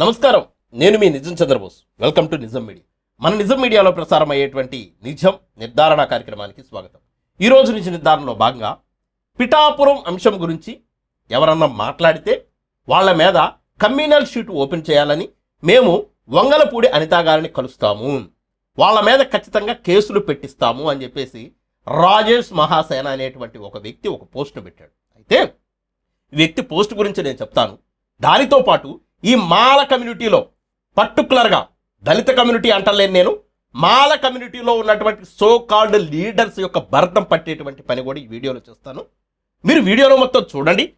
నమస్కారం. నేను మీ Nijam Chandrabose. Welcome to Nijam media మన నిజం మీడియాలో ప్రసారం అయ్యేటువంటి నిజం నిర్ధారణ కార్యక్రమానికి స్వాగతం. ఈరోజు నుంచి నిర్ధారణలో భాగంగా పిఠాపురం అంశం గురించి ఎవరన్నా మాట్లాడితే వాళ్ళ మీద కమ్యూనల్ షీట్ ఓపెన్ చేయాలని మేము వంగలపూడి అనితా గారిని కలుస్తాము. వాళ్ళ మీద ఖచ్చితంగా కేసులు పెట్టిస్తాము అని చెప్పేసి రాజేష్ మహాసేన అనేటువంటి ఒక వ్యక్తి ఒక పోస్ట్ను పెట్టాడు. అయితే వ్యక్తి పోస్ట్ గురించి నేను చెప్తాను. దానితో పాటు ఈ మాల కమ్యూనిటీలో పర్టికులర్గా దళిత కమ్యూనిటీ అంటలేను నేను. మాల కమ్యూనిటీలో ఉన్నటువంటి సో కాల్డ్ లీడర్స్ యొక్క భరతం పట్టేటువంటి పని కూడా ఈ వీడియోలో చేస్తాను. మీరు వీడియోలో మొత్తం చూడండి.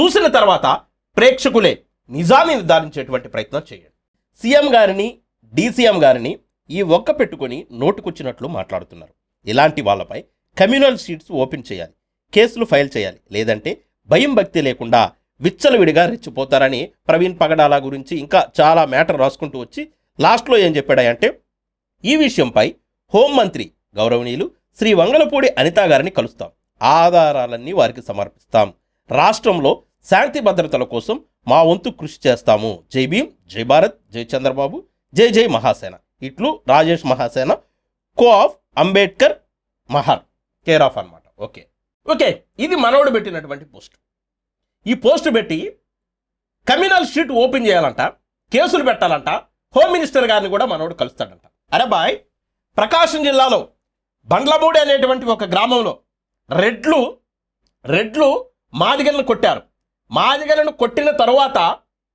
చూసిన తర్వాత ప్రేక్షకులే నిజాన్ని నిర్ధారించేటువంటి ప్రయత్నం చేయండి. సీఎం గారిని డీసీఎం గారిని ఈ ఒక్క పెట్టుకొని నోటుకొచ్చినట్లు మాట్లాడుతున్నారు. ఇలాంటి వాళ్ళపై కమ్యూనల్ షీట్స్ ఓపెన్ చేయాలి. కేసులు ఫైల్ చేయాలి. లేదంటే భయం భక్తి లేకుండా విచ్చలవిడిగా రెచ్చిపోతారని ప్రవీణ్ పగడాల గురించి ఇంకా చాలా మ్యాటర్ రాసుకుంటూ వచ్చి లాస్ట్లో ఏం చెప్పాడంటే ఈ విషయంపై హోంమంత్రి గౌరవనీయులు శ్రీ వంగలపూడి అనితా గారిని కలుస్తాం. ఆధారాలన్నీ వారికి సమర్పిస్తాం. రాష్ట్రంలో శాంతి భద్రతల కోసం మా వంతు కృషి చేస్తాము. జై భీమ్ జై భారత్ జై చంద్రబాబు జై జై మహాసేన. ఇట్లు Rajesh Mahasena co of Ambedkar Mahar. Care of అన్నమాట. ఓకే. ఓకే. ఇది మనవడు పెట్టినటువంటి పోస్ట్. ఈ పోస్టు పెట్టి కమ్యూనల్ షీట్ ఓపెన్ చేయాలంట కేసులు పెట్టాలంట హోమ్ మినిస్టర్ గారిని కూడా మనోడు కలుస్తాడంట. అరే బాయ్ ప్రకాశం జిల్లాలో బండ్లమూడి అనేటువంటి ఒక గ్రామంలో రెడ్లు రెడ్లు మాదిగలను కొట్టారు. మాదిగలను కొట్టిన తరువాత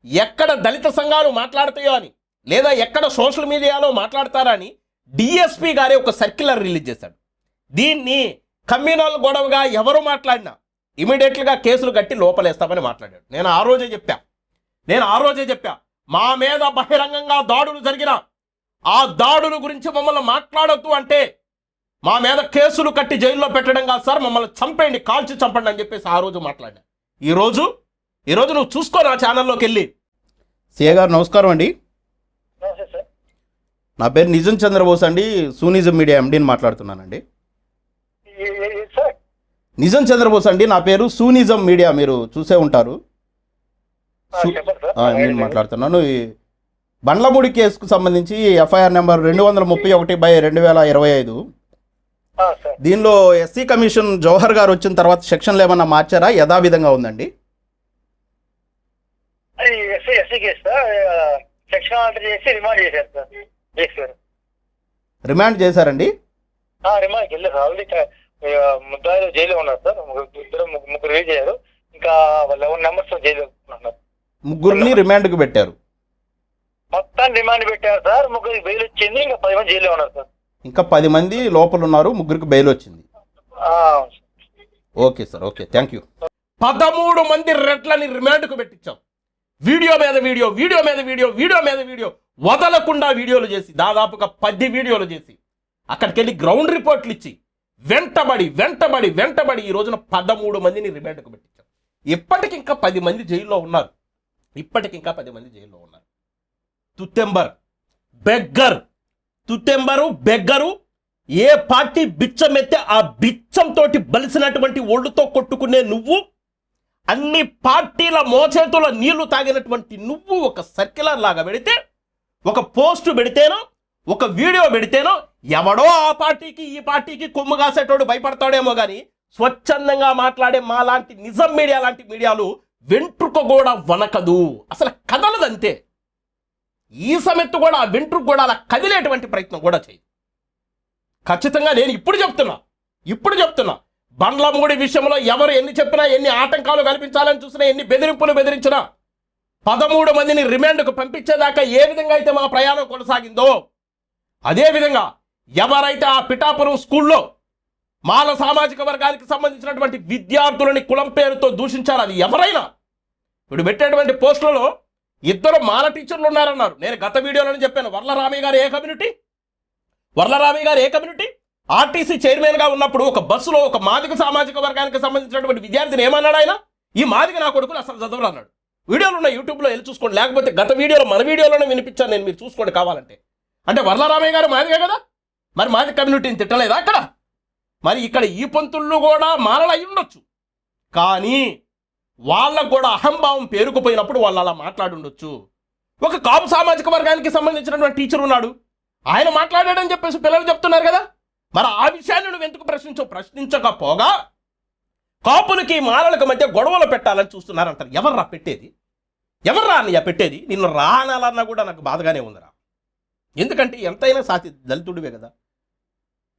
ఎక్కడ దళిత సంఘాలు మాట్లాడతాయో అని లేదా ఎక్కడ సోషల్ మీడియాలో మాట్లాడతారా అని డిఎస్పి గారే ఒక సర్క్యులర్ రిలీజ్ చేశాడు. దీన్ని కమ్యూనల్ గొడవగా ఎవరు మాట్లాడినా ఇమీడియట్లుగా కేసులు కట్టి లోపలేస్తామని మాట్లాడాడు. నేను ఆ రోజే చెప్పా. నేను ఆ రోజే చెప్పా. మా మీద బహిరంగంగా దాడులు జరిగిన ఆ దాడుల గురించి మమ్మల్ని మాట్లాడొద్దు అంటే మా మీద కేసులు కట్టి జైల్లో పెట్టడం కాదు సార్ మమ్మల్ని చంపేయండి కాల్చి చంపండి అని చెప్పేసి ఆ రోజు మాట్లాడా. ఈ రోజు ఈ రోజు నువ్వు చూసుకో నా ఛానల్లోకి వెళ్ళి. సిఏ గారు నమస్కారం అండి. నా పేరు నిజం చంద్రబోస్ అండి. సూనిజం మీడియా ఎండీని మాట్లాడుతున్నానండి. నిజం చంద్రబోస్ అండి నా పేరు సూనిజం మీడియా మీరు చూసే ఉంటారు. నేను మాట్లాడుతున్నాను. ఈ బండ్లమూడి కేసుకు సంబంధించి ఎఫ్ఐఆర్ నెంబర్ రెండు వందల ముప్పై ఒకటి బై రెండు వేల ఇరవై ఐదు. దీనిలో ఎస్సీ కమిషన్ జవహర్ గారు వచ్చిన తర్వాత సెక్షన్లు ఏమన్నా మార్చారా? యథావిధంగా ఉందండి. రిమాండ్ చేశారండి? క- ముద్దాయిలు జైల్లో ఉన్నారు సార్. ముగ్గురు- ఇద్దరు ముగ్గురు ముగ్గురు రిలీజ్ అయ్యారు. ఇంకా లెవెన్ నెంబర్స్ జైల్లో ఉన్నారు. ముగ్గురిని రిమాండ్కి పెట్టారు. మొత్తం రిమాండ్ పెట్టారు సార్. ముగ్గురికి బెయిల్ వచ్చింది. ఇంకా పది మంది జైల్లో ఉన్నారు సార్. ఇంకా పది మంది లోపల ఉన్నారు. ముగ్గురికి బెయిల్ వచ్చింది. Okay sir. Okay. Thank you. పదమూడు మంది రెట్లని రిమాండ్కు పెట్టించాం. వీడియో మీద వీడియో వీడియో మీద వీడియో వీడియో మీద వీడియో వదలకుండా వీడియోలు చేసి దాదాపుగా పది వీడియోలు చేసి అక్కడికి వెళ్ళి గ్రౌండ్ రిపోర్ట్లు ఇచ్చి వెంటబడి వెంటబడి వెంటబడి ఈ రోజున పదమూడు మందిని రిమాండ్కు పెట్టించారు ఇప్పటికి ఇంకా పది మంది జైల్లో ఉన్నారు. ఇప్పటికి ఇంకా పది మంది జైల్లో ఉన్నారు. తుత్తెంబర్ బెగ్గర్ తుత్తెంబరు బెగ్గరు ఏ పార్టీ బిచ్చమెత్తే ఆ బిచ్చంతో బలిసినటువంటి ఒళ్ళుతో కొట్టుకునే నువ్వు అన్ని పార్టీల మోచేతుల నీళ్ళు తాగినటువంటి నువ్వు ఒక సర్క్యులర్ లాగా పెడితే ఒక పోస్ట్ పెడితేనో ఒక వీడియో పెడితేనో ఎవడో ఆ పార్టీకి ఈ పార్టీకి కొమ్ము కాసేటోడు భయపడతాడేమో కానీ స్వచ్ఛందంగా మాట్లాడే మా లాంటి నిజం మీడియా లాంటి మీడియాలు వెంట్రుక కూడా వనకదు. అసలు కదలదంతే. ఈ సమెత్తు కూడా ఆ వెంట్రుక కూడా అలా కదిలేటువంటి ప్రయత్నం కూడా చేయి. ఖచ్చితంగా నేను ఇప్పుడు చెప్తున్నా. ఇప్పుడు చెప్తున్నా. బండ్లమూడి విషయంలో ఎవరు ఎన్ని చెప్పినా ఎన్ని ఆటంకాలు కల్పించాలని చూసినా ఎన్ని బెదిరింపులు బెదిరించినా పదమూడు మందిని రిమాండ్కు పంపించేదాకా ఏ విధంగా అయితే మా ప్రయాణం కొనసాగిందో అదే విధంగా ఎవరైతే ఆ పిఠాపురం స్కూల్లో మాల సామాజిక వర్గానికి సంబంధించినటువంటి విద్యార్థులని కులం పేరుతో దూషించారు అది ఎవరైనా? ఇప్పుడు పెట్టేటువంటి పోస్టులలో ఇద్దరు మాల టీచర్లు ఉన్నారన్నారు. నేను గత వీడియోలోనే చెప్పాను వర్లరామయ్య గారు ఏ కమ్యూనిటీ? వర్లరామయ్య గారు ఏ కమ్యూనిటీ? ఆర్టీసీ చైర్మన్గా ఉన్నప్పుడు ఒక బస్సులో ఒక మాదిక సామాజిక వర్గానికి సంబంధించినటువంటి విద్యార్థిని ఏమన్నాడు ఆయన? ఈ మాదిక నా కొడుకులు అసలు చదవరు అన్నాడు. వీడియోలు ఉన్న యూట్యూబ్లో వెళ్ళి చూసుకోండి. లేకపోతే గత వీడియోలో మన వీడియోలోనే వినిపించాను నేను మీరు చూసుకోండి కావాలంటే. అంటే వర్లరామయ్య గారు మాదిగే కదా? మరి మాది కమ్యూనిటీని తిట్టలేదా అక్కడ? మరి ఇక్కడ ఈ పంతుళ్ళు కూడా మాలలు అయి ఉండొచ్చు. కానీ వాళ్ళకు కూడా అహంభావం పేరుకుపోయినప్పుడు వాళ్ళు అలా మాట్లాడుండొచ్చు ఒక కాపు సామాజిక వర్గానికి సంబంధించినటువంటి టీచర్ ఉన్నాడు. ఆయన మాట్లాడాడని చెప్పేసి పిల్లలు చెప్తున్నారు కదా. మరి ఆ విషయాన్ని నువ్వు ఎందుకు ప్రశ్నించవు ప్రశ్నించకపోగా కాపులకి మాలలకు మధ్య గొడవలు పెట్టాలని చూస్తున్నారంటారు. ఎవర్రా పెట్టేది? ఎవర్రా అన్నయ్య పెట్టేది? నిన్ను రానాలన్నా కూడా నాకు బాధగానే ఉందిరా. ఎందుకంటే ఎంతైనా సాతి దళితుడివే కదా.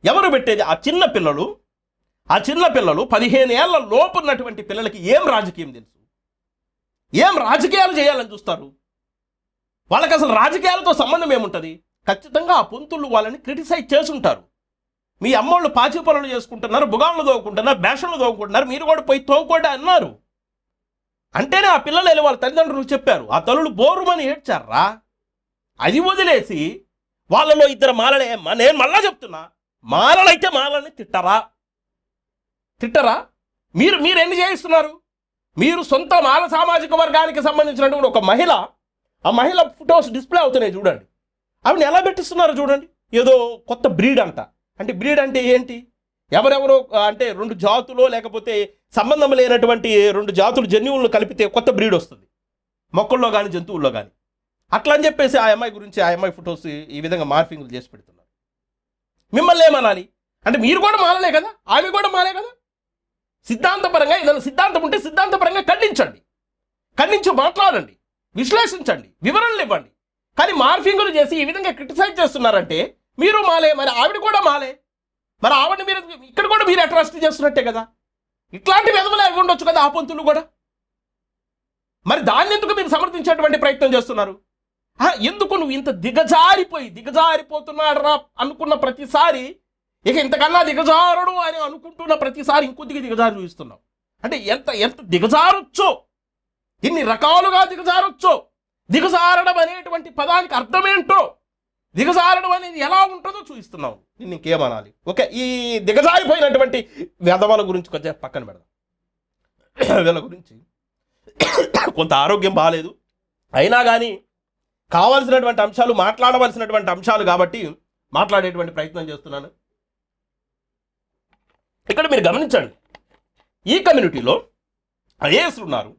ఎవరు పెట్టేది? ఆ చిన్న పిల్లలు ఆ చిన్న పిల్లలు పదిహేను ఏళ్ళ లోపు ఉన్నటువంటి పిల్లలకి ఏం రాజకీయం తెలుసు? ఏం రాజకీయాలు చేయాలని చూస్తారు? వాళ్ళకి అసలు రాజకీయాలతో సంబంధం ఏముంటుంది? ఖచ్చితంగా ఆ పొంతులు వాళ్ళని క్రిటిసైజ్ చేసుంటారు మీ అమ్మోళ్ళు పాచి పనులు చేసుకుంటున్నారు బుగాళ్ళు తోగుకుంటున్నారు బేషన్లు తోగుకుంటున్నారు మీరు కూడా పోయి తోగుకోండి అన్నారు. అంటేనే ఆ పిల్లలు వెళ్ళి వాళ్ళ తల్లిదండ్రులు చెప్పారు. ఆ తల్లులు బోరుమని ఏడ్చారా? అది వదిలేసి వాళ్ళలో ఇద్దరు మాలలే నేను మళ్ళా చెప్తున్నా మాలలైతే మాలని తిట్టరా? తిట్టరా? మీరు మీరు ఎన్ని చేయిస్తున్నారు? మీరు సొంత మాల సామాజిక వర్గానికి సంబంధించినటువంటి ఒక మహిళ ఆ మహిళ ఫొటోస్ డిస్ప్లే అవుతున్నాయి చూడండి. ఆవిడని ఎలా పెట్టిస్తున్నారు చూడండి? ఏదో కొత్త బ్రీడ్ అంట. అంటే బ్రీడ్ అంటే ఏంటి? ఎవరెవరో అంటే రెండు జాతులో లేకపోతే సంబంధం లేనటువంటి రెండు జాతులు జన్యువులను కలిపితే కొత్త బ్రీడ్ వస్తుంది. మొక్కల్లో కానీ జంతువుల్లో కానీ అట్లా అని చెప్పేసి ఆ అమ్మాయి గురించి ఆ అమ్మాయి ఫొటోస్ ఈ విధంగా మార్ఫింగ్లు చేసి పెడుతున్నారు. మిమ్మల్ని ఏమనాలి? అంటే మీరు కూడా మాలలే కదా? ఆమె కూడా మాలే కదా? సిద్ధాంతపరంగా ఏదైనా సిద్ధాంతం ఉంటే సిద్ధాంతపరంగా ఖండించండి. ఖండించి మాట్లాడండి. విశ్లేషించండి. వివరణలు ఇవ్వండి. కానీ మార్ఫింగులు చేసి ఈ విధంగా క్రిటిసైజ్ చేస్తున్నారంటే మీరు మాలే మరి ఆవిడ కూడా మాలే. మరి ఆవిడ మీరు ఇక్కడ కూడా మీరు అట్రాస్ట్ చేస్తున్నట్టే కదా? ఇట్లాంటి విధములు అవి ఉండొచ్చు కదా ఆ పంతులు కూడా? మరి దాన్ని ఎందుకు మీరు సమర్థించేటువంటి ప్రయత్నం చేస్తున్నారు? ఎందుకు నువ్వు ఇంత దిగజారిపోయి దిగజారిపోతున్నాడు రా అనుకున్న ప్రతిసారి ఇక ఇంతకన్నా దిగజారుడు అని అనుకుంటున్న ప్రతిసారి ఇంకొద్దిగా దిగజారు చూపిస్తున్నావు. అంటే ఎంత ఎంత దిగజారొచ్చో ఇన్ని రకాలుగా దిగజారొచ్చో దిగజారడం అనేటువంటి పదానికి అర్థమేంటో దిగజారడం అనేది ఎలా ఉంటుందో చూపిస్తున్నావు. నేను ఇంకేమనాలి? ఓకే ఈ దిగజారిపోయినటువంటి వెధవల గురించి కొంచెం పక్కన పెడదాం. వీళ్ళ గురించి కొంత ఆరోగ్యం బాగాలేదు అయినా కానీ కావాల్సినటువంటి అంశాలు మాట్లాడవలసినటువంటి అంశాలు కాబట్టి మాట్లాడేటువంటి ప్రయత్నం చేస్తున్నాను. ఇక్కడ మీరు గమనించండి. ఈ కమ్యూనిటీలో ఐఏఎస్లు ఉన్నారు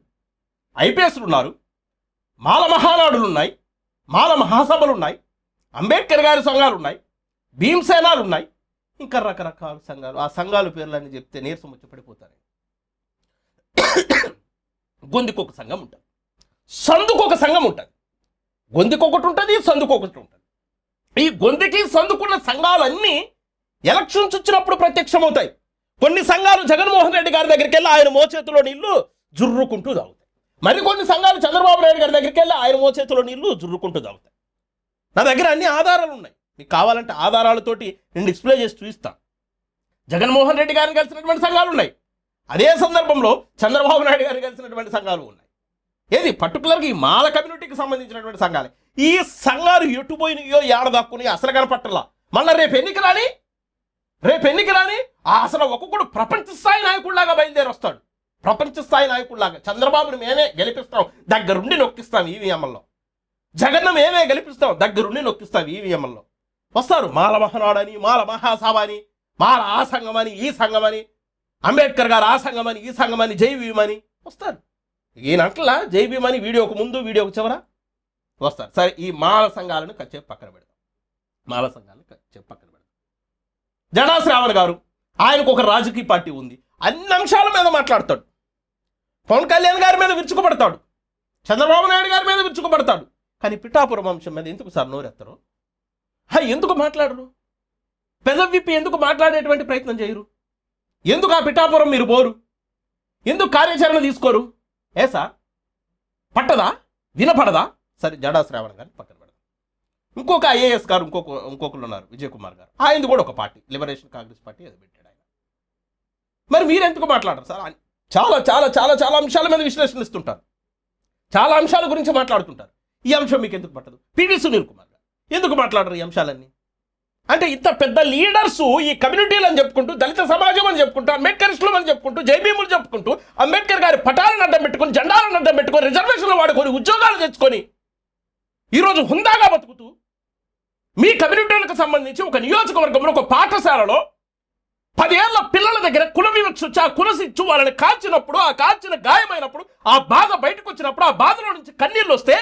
ఐపీఎస్లు ఉన్నారు మాల మహానాడులు ఉన్నాయి మాల మహాసభలు ఉన్నాయి అంబేద్కర్ గారి సంఘాలు ఉన్నాయి భీమసేనాలు ఉన్నాయి ఇంకా రకరకాల సంఘాలు. ఆ సంఘాల పేర్లన్నీ చెప్తే నీరసం వచ్చి పడిపోతారు. గొంతుకు ఒక సంఘం ఉంటుంది సందుకు ఒక సంఘం ఉంటుంది. గొంతుకు ఒకటి ఉంటుంది సందుకు ఒకటి ఉంటుంది. ఈ గొంతుకి సందుకున్న సంఘాలన్నీ ఎలక్షన్స్ వచ్చినప్పుడు ప్రత్యక్షమవుతాయి. కొన్ని సంఘాలు జగన్మోహన్ రెడ్డి గారి దగ్గరికి వెళ్ళి ఆయన మోచేతిలో నీళ్ళు జుర్రుకుంటూ తాగుతాయి. మరికొన్ని సంఘాలు చంద్రబాబు నాయుడు గారి దగ్గరికి వెళ్ళి ఆయన మోచేతిలో నీళ్ళు జుర్రుకుంటూ తాగుతాయి. నా దగ్గర అన్ని ఆధారాలు ఉన్నాయి. మీకు కావాలంటే ఆధారాలతోటి నేను డిస్ప్లే చేసి చూపిస్తాను జగన్మోహన్ రెడ్డి గారిని కలిసినటువంటి సంఘాలు ఉన్నాయి. అదే సందర్భంలో చంద్రబాబు నాయుడు గారిని కలిసినటువంటి సంఘాలు ఉన్నాయి. ఏది? పర్టికులర్గా ఈ మాల కమ్యూనిటీకి సంబంధించినటువంటి సంఘాలు. ఈ సంఘాలు ఎటు పోయినాయో ఏడ దాక్కుని అసలు కనపట్టలా. మళ్ళీ రేపు ఎన్నిక రాని రేపు ఎన్నిక రాని ఆ అసలు ఒక్కొక్కడు ప్రపంచ స్థాయి నాయకుడిలాగా బయలుదేరి వస్తాడు. ప్రపంచ స్థాయి నాయకుడిలాగా. చంద్రబాబుని మేమే గెలిపిస్తాం దగ్గరుండి నొక్కిస్తాం ఈవీఎంఎల్లో జగన్ను మేమే గెలిపిస్తాం దగ్గరుండి నొక్కిస్తాం ఈవీఎంల్లో వస్తారు. మాల మహనాడని మాల మహాసభ అని మాల ఆ సంఘం అని ఈ సంఘం అని అంబేద్కర్ గారు ఆ సంఘం అని ఈ సంఘం అని జై అని వస్తారు. ఈయనట్లా జై భీమ్ అని వీడియోకు ముందు వీడియోకు చివర. వస్తారు. సరే ఈ మాల సంఘాలను కచ్చేపు పక్కన పెడతాం మాల సంఘాలను కచ్చేపు పక్కన పెడతాం జడా శ్రావణ్ గారు ఆయనకు ఒక రాజకీయ పార్టీ ఉంది. అన్ని అంశాల మీద మాట్లాడతాడు. పవన్ కళ్యాణ్ గారి మీద విరుచుకుపడతాడు. చంద్రబాబు నాయుడు గారి మీద విరుచుకుపడతాడు. కానీ పిఠాపురం అంశం మీద ఎందుకు సార్ నోరెత్తరు? హా, ఎందుకు మాట్లాడరు? పెదవిప్పి ఎందుకు మాట్లాడేటువంటి ప్రయత్నం చేయరు? ఎందుకు ఆ పిఠాపురం మీరు పోరు? ఎందుకు కార్యాచరణ తీసుకోరు? ఏ సార్ పట్టదా? వినపడదా? సరే జడా శ్రావణ్ గారిని పక్కన పెడదాం. ఇంకొక ఐఏఎస్ గారు ఇంకొక ఇంకొకరు ఉన్నారు విజయ్ కుమార్ గారు. ఆయనది కూడా ఒక పార్టీ లిబరేషన్ కాంగ్రెస్ పార్టీ అది పెట్టాడు ఆయన. మరి మీరు ఎందుకు మాట్లాడరు సార్? చాలా చాలా చాలా చాలా అంశాల మీద విశ్లేషణ ఇస్తుంటారు చాలా అంశాల గురించి మాట్లాడుతుంటారు. ఈ అంశం మీకు ఎందుకు పట్టదు పివి సునీల్ కుమార్ గారు ఎందుకు మాట్లాడరు ఈ అంశాలన్నీ? అంటే ఇంత పెద్ద లీడర్స్ ఈ కమ్యూనిటీలు అని చెప్పుకుంటూ దళిత సమాజం అని చెప్పుకుంటూ అంబేద్కరిస్టులు అని చెప్పుకుంటూ జైభీములు చెప్పుకుంటూ అంబేద్కర్ గారి పటాలను అడ్డం పెట్టుకొని జెండాలను అడ్డం పెట్టుకొని రిజర్వేషన్లు వాడుకొని ఉద్యోగాలు తెచ్చుకొని ఈరోజు హుందాగా బతుకుతూ మీ కమ్యూనిటీలకు సంబంధించి ఒక నియోజకవర్గంలో ఒక పాఠశాలలో పదేళ్ళ పిల్లల దగ్గర కుల వివక్ష వచ్చి ఆ కులసిచ్చు వాళ్ళని కాల్చినప్పుడు ఆ కాల్చిన గాయమైనప్పుడు ఆ బాధ బయటకు వచ్చినప్పుడు ఆ బాధలో నుంచి కన్నీళ్ళు వస్తే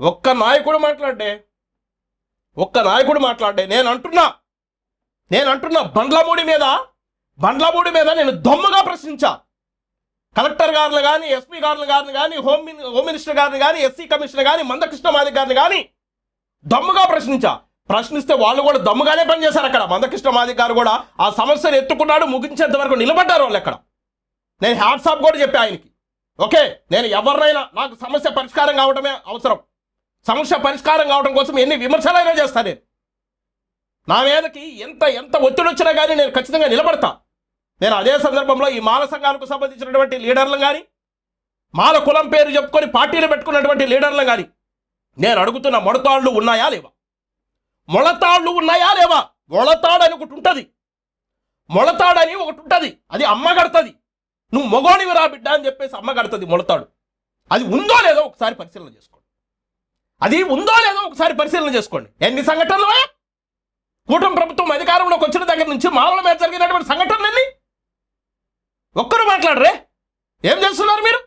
ఒక్క నాయకుడు మాట్లాడే ఒక్క నాయకుడు మాట్లాడే నేను అంటున్నా నేను అంటున్నా బండ్లమూడి మీద బండ్లమూడి మీద నేను దమ్ముగా ప్రశ్నించా. కలెక్టర్ గారిని కానీ ఎస్పీ గారిని గారిని కానీ హోమ్ హోమ్ మినిస్టర్ గారిని కానీ ఎస్సీ కమిషనర్ కానీ మందకృష్ణ మాదిక్ గారిని కానీ దమ్ముగా ప్రశ్నించా. ప్రశ్నిస్తే వాళ్ళు కూడా దమ్ముగానే పనిచేశారు అక్కడ. మందకృష్ణ మాదిక్ గారు కూడా ఆ సమస్యను ఎత్తుకున్నాడు ముగించేంత వరకు నిలబడ్డారు వాళ్ళు అక్కడ. నేను హ్యాట్సాప్ కూడా చెప్పా ఆయనకి. ఓకే నేను ఎవరినైనా నాకు సమస్య పరిష్కారం కావడమే అవసరం. సమస్య పరిష్కారం కావడం కోసం ఎన్ని విమర్శలైనా చేస్తా నేను. నా మీదకి ఎంత ఎంత ఒత్తిడి వచ్చినా కానీ నేను ఖచ్చితంగా నిలబడతా. నేను అదే సందర్భంలో ఈ మాల సంఘాలకు సంబంధించినటువంటి లీడర్లను కానీ మాల కులం పేరు చెప్పుకొని పార్టీలు పెట్టుకున్నటువంటి లీడర్లను కానీ నేను అడుగుతున్న మొడతాళ్ళు ఉన్నాయా లేవా? మొలతాళ్ళు ఉన్నాయా లేవా? మొలతాడు అని ఒకటి ఉంటుంది. మొలతాడని ఒకటి ఉంటుంది. అది అమ్మ కడుతుంది. నువ్వు మొగోడివి రా బిడ్డ అని చెప్పేసి అమ్మ కడుతుంది మొలతాడు. అది ఉందో లేదో ఒకసారి పరిశీలన చేసుకో. అది ఉందో లేదో ఒకసారి పరిశీలన చేసుకోండి. ఎన్ని సంఘటనలు కూటమి ప్రభుత్వం అధికారంలోకి వచ్చిన దగ్గర నుంచి మామూలు మీద జరిగినటువంటి సంఘటనలన్నీ ఒక్కరు మాట్లాడరే. ఏం చేస్తున్నారు మీరు?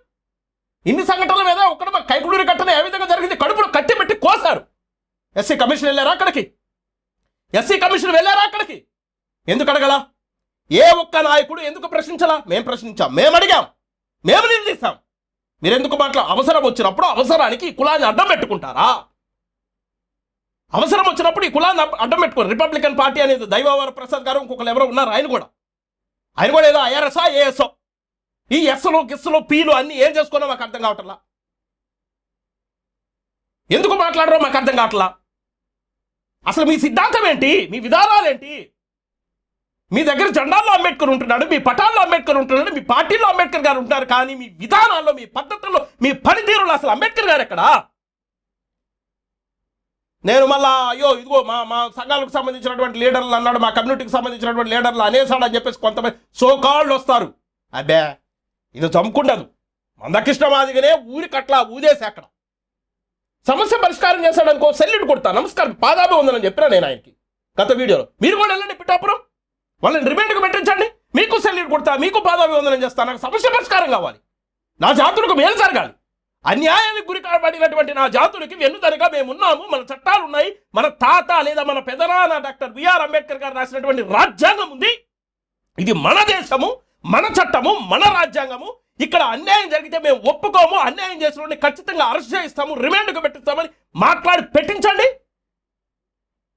ఇన్ని సంఘటనల మీద ఒక్కడ మా కైకుడూరి కట్టన ఏ విధంగా జరిగింది? కడుపులో కట్టి పెట్టి కోసారు. ఎస్సీ కమిషన్ వెళ్ళారా అక్కడికి? ఎస్సీ కమిషన్ వెళ్ళారా అక్కడికి? ఎందుకు అడగల? ఏ ఒక్క నాయకుడు ఎందుకు ప్రశ్నించలా? మేము ప్రశ్నించాం. మేము అడిగాం. మేము నిలదీస్తాం మీరెందుకు మాట్లా అవసరం వచ్చినప్పుడు అవసరానికి ఈ కులాన్ని అడ్డం పెట్టుకుంటారా? అవసరం వచ్చినప్పుడు ఈ కులాన్ని అడ్డం పెట్టుకోరు. రిపబ్లికన్ పార్టీ అనేది దైవవర ప్రసాద్ గారు ఇంకొకరు ఎవరో ఉన్నారు ఆయన కూడా. ఆయన కూడా ఏదో ఐఆర్ఎస్ఆ ఏఎస్ఓ ఈ ఎస్లు గిస్సులు పీలు అన్ని ఏం చేసుకున్నా మాకు అర్థం కావట్లా? ఎందుకు మాట్లాడరో మాకు అర్థం కావట్లా? అసలు మీ సిద్ధాంతం ఏంటి? మీ విధానాలు ఏంటి? మీ దగ్గర జెండాల్లో అంబేద్కర్ ఉంటున్నాడు మీ పటాల్లో అంబేద్కర్ ఉంటున్నాడు మీ పార్టీలో అంబేద్కర్ గారు ఉంటున్నారు కానీ మీ విధానాల్లో మీ పద్ధతుల్లో మీ పనితీరులో అసలు అంబేద్కర్ గారు ఎక్కడా? నేను మళ్ళా అయ్యో ఇదిగో మా మా సంఘాలకు సంబంధించినటువంటి లీడర్లు అన్నాడు మా కమ్యూనిటీకి సంబంధించినటువంటి లీడర్లు అనేసాడు అని చెప్పేసి కొంతమంది సోకాళ్ళు వస్తారు. అబ్బే ఇది చంపుకుండదు. మందకృష్ణ మాదిగనే ఊరికట్లా ఊదేసి అక్కడ. సమస్య పరిష్కారం చేశాడు అనుకో సెల్యూట్ కొడతా. నమస్కారం పాదాభి ఉందని చెప్పినా నేను ఆయనకి. గత వీడియోలో. మీరు కూడా వెళ్ళండి పిఠాపురం. వాళ్ళని రిబేట్కు పెట్టించండి. మీకు సెల్యూట్ కొడతా మీకు పాదాభివందనం చేస్తా నాకు సమస్య పరిష్కారం కావాలి. నా జాతులకు మేలు జరగాలి. అన్యాయానికి గురి కాబడినటువంటి నా జాతులకి వెన్నుదనగా మేము ఉన్నాము మన చట్టాలు ఉన్నాయి. మన తాత లేదా మన పెదనాన్న డాక్టర్ బిఆర్ అంబేద్కర్ గారు రాసినటువంటి రాజ్యాంగం ఉంది. ఇది మన దేశము మన చట్టము మన రాజ్యాంగము. ఇక్కడ అన్యాయం జరిగితే మేము ఒప్పుకోము. అన్యాయం చేసిన ఖచ్చితంగా అరెస్ట్ చేయిస్తాము రిమాండ్కు పెట్టిస్తామని మాట్లాడి పెట్టించండి.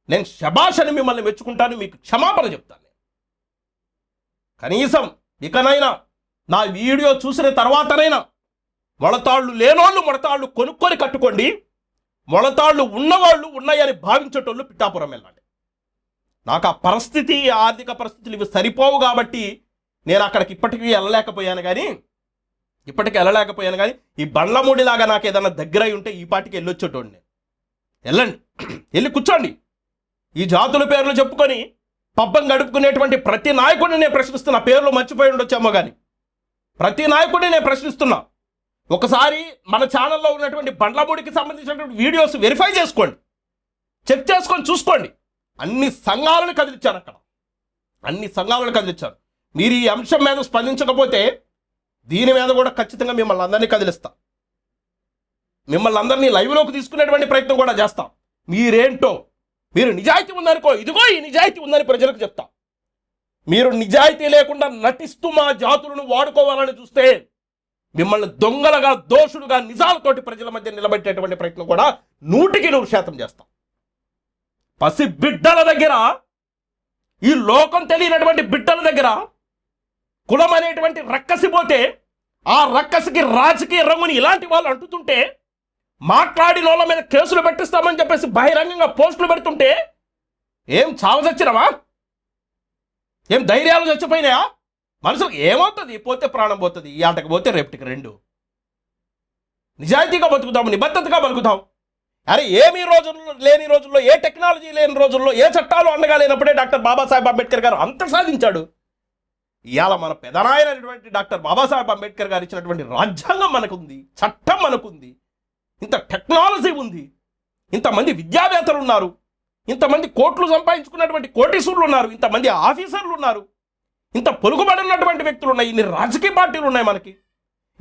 నేను శబాష్ మిమ్మల్ని మెచ్చుకుంటాను. మీకు క్షమాపణ చెప్తాను. కనీసం ఇకనైనా నా వీడియో చూసిన తర్వాతనైనా మొలతాళ్ళు లేనోళ్ళు మొలతాళ్ళు కొనుక్కొని కట్టుకోండి. మొలతాళ్ళు ఉన్నవాళ్ళు ఉన్నాయని భావించేటోళ్ళు పిఠాపురం వెళ్ళండి నాకు ఆ పరిస్థితి ఆర్థిక పరిస్థితులు ఇవి సరిపోవు కాబట్టి నేను అక్కడికి ఇప్పటికీ వెళ్ళలేకపోయాను కానీ ఇప్పటికీ వెళ్ళలేకపోయాను కానీ ఈ బండ్లమూడిలాగా నాకు ఏదైనా దగ్గర అయి ఉంటే ఈ పాటికి వెళ్ళొచ్చేటోండి నేను వెళ్ళండి. వెళ్ళి కూర్చోండి. ఈ జాతుల పేర్లు చెప్పుకొని పబ్బం గడుపుకునేటువంటి ప్రతి నాయకుడిని నేను ప్రశ్నిస్తున్నా. పేర్లు మర్చిపోయి ఉండొచ్చేమో కానీ ప్రతి నాయకుడిని నేను ప్రశ్నిస్తున్నా. ఒకసారి మన ఛానల్లో ఉన్నటువంటి బండ్లమూడికి సంబంధించినటువంటి వీడియోస్ వెరిఫై చేసుకోండి. చెక్ చేసుకొని చూసుకోండి. అన్ని సంఘాలను కదిలిచ్చారు అక్కడ. అన్ని సంఘాలను కదిలిచ్చారు. మీరు ఈ అంశం మీద స్పందించకపోతే దీని మీద కూడా ఖచ్చితంగా మిమ్మల్ని అందరినీ కదిలిస్తా. మిమ్మల్ని అందరినీ లైవ్లోకి తీసుకునేటువంటి ప్రయత్నం కూడా చేస్తాం. మీరేంటో మీరు నిజాయితీ ఉందనుకో ఇదిగో ఈ నిజాయితీ ఉందని ప్రజలకు చెప్తా. మీరు నిజాయితీ లేకుండా నటిస్తూ మా జాతులను వాడుకోవాలని చూస్తే మిమ్మల్ని దొంగలుగా దోషులుగా నిజాలతోటి ప్రజల మధ్య నిలబెట్టేటువంటి ప్రయత్నం కూడా నూటికి నూరు శాతం చేస్తాం. పసి బిడ్డల దగ్గర ఈ లోకం తెలియనటువంటి బిడ్డల దగ్గర కులం అనేటువంటి రక్కసి పోతే ఆ రక్కసికి రాజకీయ రంగుని ఇలాంటి వాళ్ళు అంటుతుంటే మాట్లాడిన వాళ్ళ మీద కేసులు పెట్టిస్తామని చెప్పేసి బహిరంగంగా పోస్టులు పెడుతుంటే ఏం చావు చచ్చినవా? ఏం ధైర్యాలు చచ్చిపోయినాయా? మనుషులకు ఏమవుతుంది? పోతే ప్రాణం పోతుంది ఈ ఆటకు పోతే రేపటికి రెండు. నిజాయితీగా బతుకుతాము నిబద్ధతగా బతుకుతాం అరే ఏమి రోజుల్లో లేని రోజుల్లో ఏ టెక్నాలజీ లేని రోజుల్లో ఏ చట్టాలు అండగా లేనప్పుడే డాక్టర్ బాబాసాహెబ్ అంబేద్కర్ గారు అంత సాధించాడు. ఇవాళ మన పెదనాయనటువంటి డాక్టర్ బాబాసాహెబ్ అంబేద్కర్ గారు ఇచ్చినటువంటి రాజ్యాంగం మనకుంది చట్టం మనకుంది. ఇంత టెక్నాలజీ ఉంది. ఇంతమంది విద్యావేత్తలు ఉన్నారు. ఇంతమంది కోట్లు సంపాదించుకున్నటువంటి కోటీశ్వరులు ఉన్నారు. ఇంతమంది ఆఫీసర్లు ఉన్నారు. ఇంత పొలుగుబడినటువంటి వ్యక్తులు ఉన్నాయి. ఇన్ని రాజకీయ పార్టీలు ఉన్నాయి మనకి.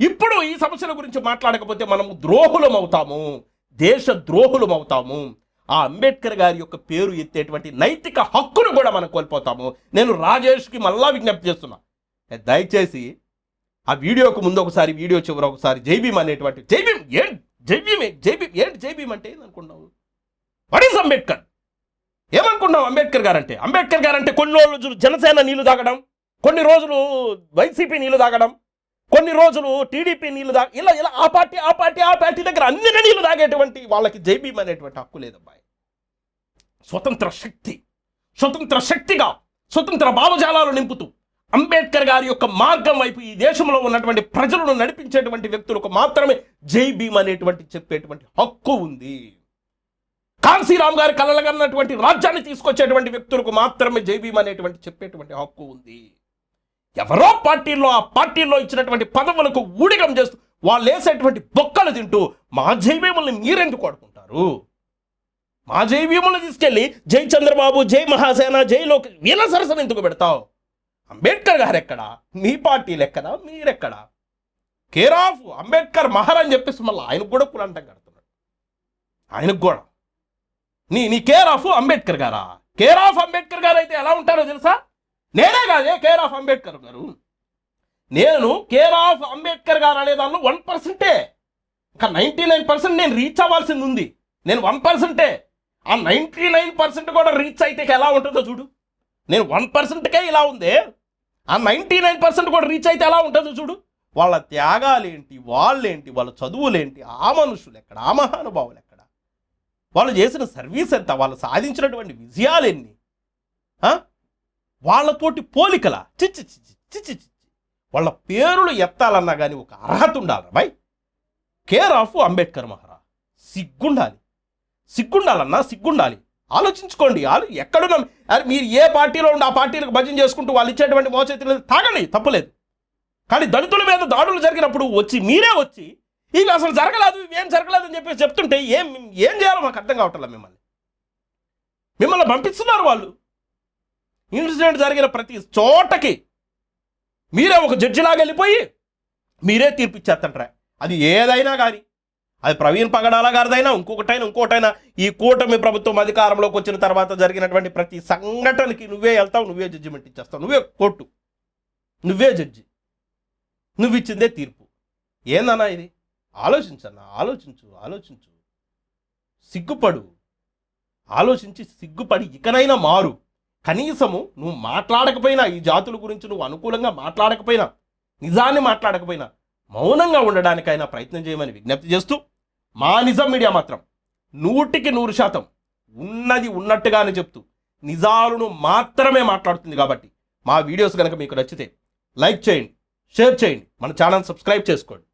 ఇప్పుడు ఈ సమస్యల గురించి మాట్లాడకపోతే మనము ద్రోహులం అవుతాము. దేశ ద్రోహులం అవుతాము. ఆ అంబేద్కర్ గారి యొక్క పేరు ఎత్తేటువంటి నైతిక హక్కును కూడా మనం కోల్పోతాము. నేను రాజేష్కి మళ్ళా విజ్ఞప్తి చేస్తున్నా. దయచేసి ఆ వీడియోకు ముందు ఒకసారి వీడియో చివర ఒకసారి జైభీమ్ అనేటువంటి జైభీమ్ ఏం జైభీమ్ జైబీ ఏంటి జైభీమ్ అంటే ఏందనుకున్నావు వాట్ ఈస్ అంబేద్కర్? ఏమనుకున్నావు అంబేద్కర్ గారంటే? అంబేద్కర్ గారంటే కొన్ని రోజులు జనసేన నీళ్ళు తాగడం కొన్ని రోజులు వైసీపీ నీళ్ళు తాగడం కొన్ని రోజులు టీడీపీ నీళ్ళు తాగ ఇలా ఇలా ఆ పార్టీ ఆ పార్టీ ఆ పార్టీ దగ్గర అన్ని నీళ్ళు తాగేటువంటి వాళ్ళకి జైబీమ్ అనేటువంటి హక్కు లేదబ్బాయి. స్వతంత్ర శక్తి స్వతంత్ర శక్తిగా స్వతంత్ర భావజాలాలు నింపుతూ అంబేద్కర్ గారి యొక్క మార్గం వైపు ఈ దేశంలో ఉన్నటువంటి ప్రజలను నడిపించేటువంటి వ్యక్తులకు మాత్రమే జై భీమ్ అనేటువంటి చెప్పేటువంటి హక్కు ఉంది. కాన్సీరామ్ గారి కలలగన్నటువంటి రాజ్యాన్ని తీసుకొచ్చేటువంటి వ్యక్తులకు మాత్రమే జై భీమ్ అనేటువంటి చెప్పేటువంటి హక్కు ఉంది. ఎవరో పార్టీల్లో ఆ పార్టీల్లో ఇచ్చినటువంటి పదవులకు ఊడిగం చేస్తూ వాళ్ళు వేసేటువంటి బొక్కలు తింటూ మా జై భీముల్ని మీరెందుకు వాడుకుంటారు? మా జై భీముల్ని తీసుకెళ్ళి జై చంద్రబాబు జై మహాసేన జై లోకి వీళ్ళ సరసన ఎందుకు పెడతావు? అంబేద్కర్ గారు ఎక్కడా మీ పార్టీలు ఎక్కడా మీరెక్కడా? కేర్ ఆఫ్ అంబేద్కర్ మహర్ అని చెప్పేసి మళ్ళీ ఆయనకు కూడా కులంటం కడుతున్నాడు. ఆయనకు కూడా. నీ నీ కేర్ ఆఫ్ అంబేద్కర్ గారా? కేర్ ఆఫ్ అంబేద్కర్ గారు అయితే ఎలా ఉంటారో తెలుసా? నేనే కాదే కేర్ ఆఫ్ అంబేద్కర్ గారు. నేను కేర్ ఆఫ్ అంబేద్కర్ గారు అనే దానిలో వన్ పర్సెంటే. ఇంకా నైంటీ నైన్ పర్సెంట్ నేను రీచ్ అవ్వాల్సింది ఉంది. నేను వన్ పర్సెంటే. ఆ నైంటీ నైన్ పర్సెంట్ కూడా రీచ్ అయితే ఎలా ఉంటుందో చూడు. నేను వన్ పర్సెంట్కే ఇలా ఉంది. ఆ నైంటీ నైన్ పర్సెంట్ కూడా రీచ్ అయితే ఎలా ఉంటుందో చూడు. వాళ్ళ త్యాగాలేంటి వాళ్ళేంటి వాళ్ళ చదువులేంటి ఆ మనుషులు ఎక్కడ ఆ మహానుభావులు ఎక్కడ? వాళ్ళు చేసిన సర్వీస్ ఎంత వాళ్ళు సాధించినటువంటి విజయాలు ఎన్ని వాళ్ళతోటి పోలికల? చిచ్చి చిచ్చి చిచ్చి చిచ్చి వాళ్ళ పేరులు ఎత్తాలన్నా కానీ ఒక అర్హత ఉండాలి బై కేర్ ఆఫ్ అంబేద్కర్ మహారా సిగ్గుండాలి. సిగ్గుండాలన్నా సిగ్గుండాలి. ఆలోచించుకోండి. ఎక్కడున్నాం? మీరు ఏ పార్టీలో ఉండి ఆ పార్టీలకు భజన చేసుకుంటూ వాళ్ళు ఇచ్చేటువంటి మోచేతులు తాగండి తప్పలేదు. కానీ దళితుల మీద దాడులు జరిగినప్పుడు వచ్చి మీరే వచ్చి ఇవి అసలు జరగలేదు ఏం జరగలేదు అని చెప్పేసి చెప్తుంటే ఏం ఏం చేయాలో మాకు అర్థం కావట్లేదు మిమ్మల్ని. మిమ్మల్ని పంపిస్తున్నారు వాళ్ళు. ఇన్సిడెంట్ జరిగిన ప్రతి చోటకి మీరే ఒక జడ్జిలాగా వెళ్ళిపోయి మీరే తీర్పు ఇచ్చేస్తంటారా అది ఏదైనా కానీ. అది ప్రవీణ్ పగడాల గారిదైనా ఇంకొకటైనా ఇంకోటైనా ఈ కూటమి ప్రభుత్వం అధికారంలోకి వచ్చిన తర్వాత జరిగినటువంటి ప్రతి సంఘటనకి నువ్వే వెళ్తావు నువ్వే జడ్జిమెంట్ ఇచ్చేస్తావు. నువ్వే కోర్టు. నువ్వే జడ్జి నువ్వు ఇచ్చిందే తీర్పు. ఏందన్నా ఇది? ఆలోచించన్నా ఆలోచించు ఆలోచించు. సిగ్గుపడు. ఆలోచించి సిగ్గుపడి ఇకనైనా మారు. కనీసము నువ్వు మాట్లాడకపోయినా ఈ జాతుల గురించి నువ్వు అనుకూలంగా మాట్లాడకపోయినా నిజాన్ని మాట్లాడకపోయినా మౌనంగా ఉండడానికైనా ప్రయత్నం చేయమని విజ్ఞప్తి చేస్తూ మా నిజం మీడియా మాత్రం నూటికి నూరు శాతం ఉన్నది ఉన్నట్టుగానే చెప్తూ నిజాలను మాత్రమే మాట్లాడుతుంది కాబట్టి మా వీడియోస్ కనుక మీకు నచ్చితే లైక్ చేయండి షేర్ చేయండి మన ఛానల్ సబ్స్క్రైబ్ చేసుకోండి.